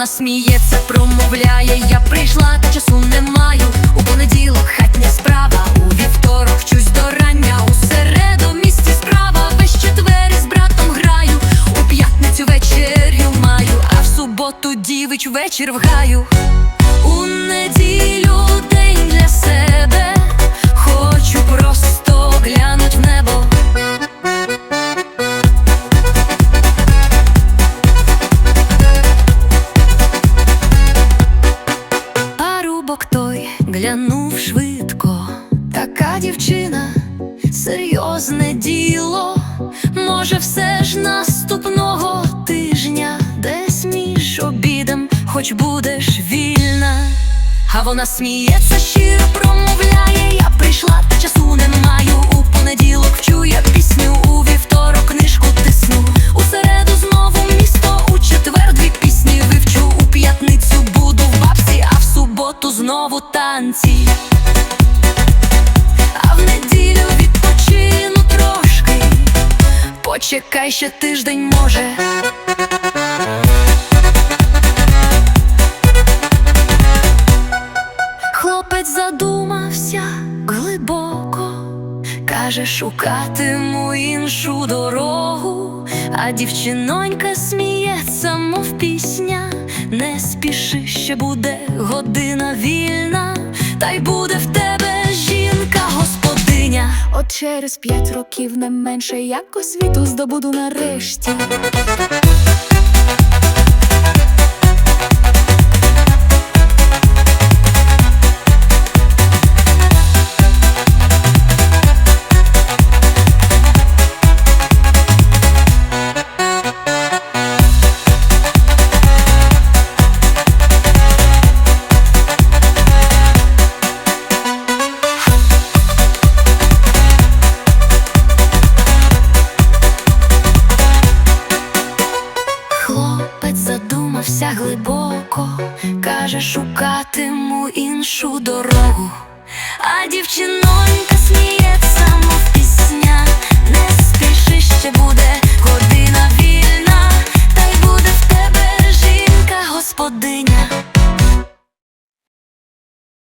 вона сміється, промовляє, я прийшла, та часу не маю. У понеділок хатня справа, у вівторок вчусь до рання, у середу місці справа, весь четвер з братом граю, у п'ятницю вечерю маю, а в суботу дівич вечір в гаю. Парубок той глянув швидко, така дівчина, серйозне діло. Може, все ж наступного тижня, десь між обідом, хоч будеш вільна. А вона сміється, щиро промовляє, знову танці. А в неділю відпочину трошки. Почекай ще тиждень, може. Хлопець задумався глибоко, каже, шукатиму іншу дорогу, а дівчинонька сміється, мов пісня, не спіши, ще буде година вільна, та й буде в тебе жінка господиня. От через п'ять років не менше як освіту здобуду нарешті. Глибоко, каже, шукатиму іншу дорогу. А дівчинонька сміється,